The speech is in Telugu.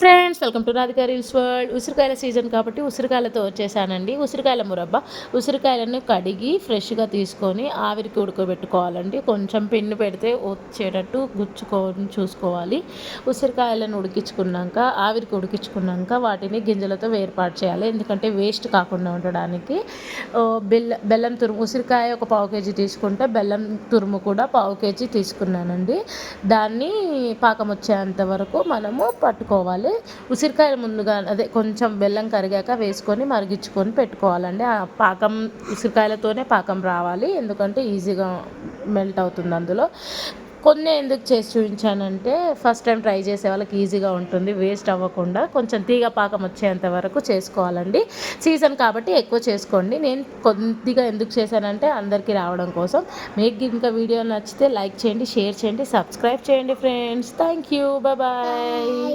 Friends welcome to Radhika reels world ఉసిరికాయల సీజన్ కాబట్టి ఉసిరికాయలతో వచ్చేసానండి. ఉసిరికాయల మురబ్బ. ఉసిరికాయలను కడిగి ఫ్రెష్గా తీసుకొని ఆవిరికి ఉడకబెట్టుకోవాలండి. కొంచెం పిన్ను పెడితే వచ్చేటట్టు గుచ్చుకొని చూసుకోవాలి. ఉసిరికాయలను ఉడికించుకున్నాక ఆవిరికి ఉడికించుకున్నాక వాటిని గింజలతో వేర్పాటు చేయాలి. ఎందుకంటే వేస్ట్ కాకుండా ఉండడానికి బెల్ల బెల్లం తురుము ఉసిరికాయ ఒక పావు కేజీ తీసుకుంటే బెల్లం తురుము కూడా పావు కేజీ తీసుకున్నానండి. దాన్ని పాకం వచ్చేంత వరకు మనము పట్టుకోవాలి. ఉసిరికాయలు. ముందుగా అదే కొంచెం బెల్లం కరిగాక వేసుకొని మరిగించుకొని పెట్టుకోవాలండి. ఆ పాకం ఉసిరికాయలతోనే పాకం రావాలి. ఎందుకంటే ఈజీగా మెల్ట్ అవుతుంది అందులో. కొన్ని ఎందుకు చేసి చూపించానంటే ఫస్ట్ టైం ట్రై చేసే వాళ్ళకి ఈజీగా ఉంటుంది. వేస్ట్ అవ్వకుండా కొంచెం తీగ పాకం వచ్చేంత వరకు చేసుకోవాలండి. సీజన్ కాబట్టి ఎక్కువ చేసుకోండి. నేను కొద్దిగా ఎందుకు చేశానంటే అందరికీ రావడం కోసం. మీకు ఇంకా వీడియో నచ్చితే లైక్ చేయండి షేర్ చేయండి సబ్స్క్రైబ్ చేయండి ఫ్రెండ్స్. Thank you. బాయ్.